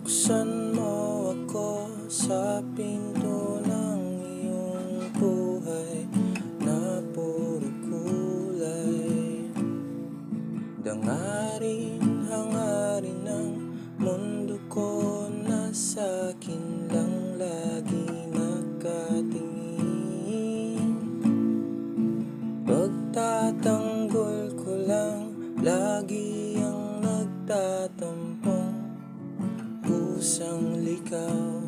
Pagbuksan mo ako sa pinto ng iyong buhay na puro kulay. Dangarin, hangarin ng mundo ko na sa'kin lang lagi nakatingin. Pagtatanggol ko lang lagi ang nagtatampong pusang likaw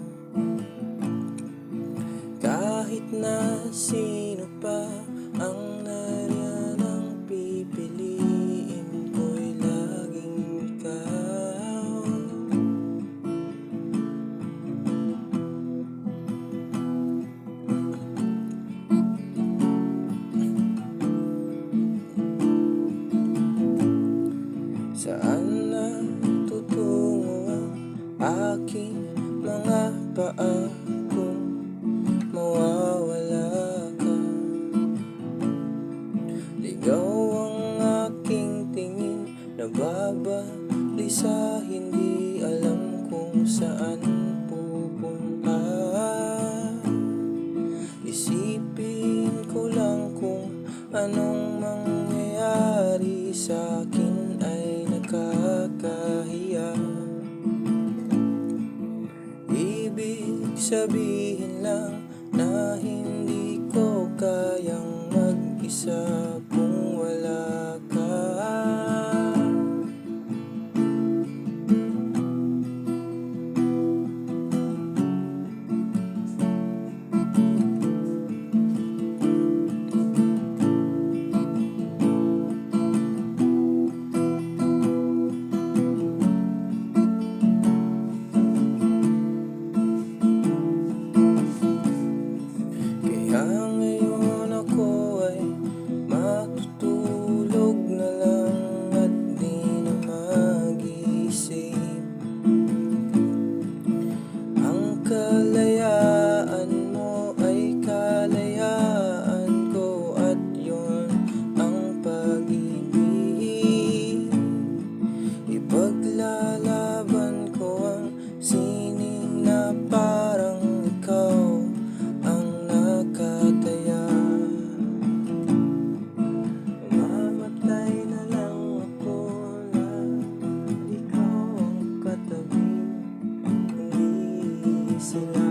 Kahit na sino pa ang nariyan ang pipiliin ko'y laging ikaw. Saan aking mga paa kung mawawala ka. Ligaw ang aking tingin Nababalisa hindi alam kung saan pupunta. Isipin ko lang kung anong mangyayari sa akin ay nakakahiya sabihin lang na hindi ko kayang mag-isa so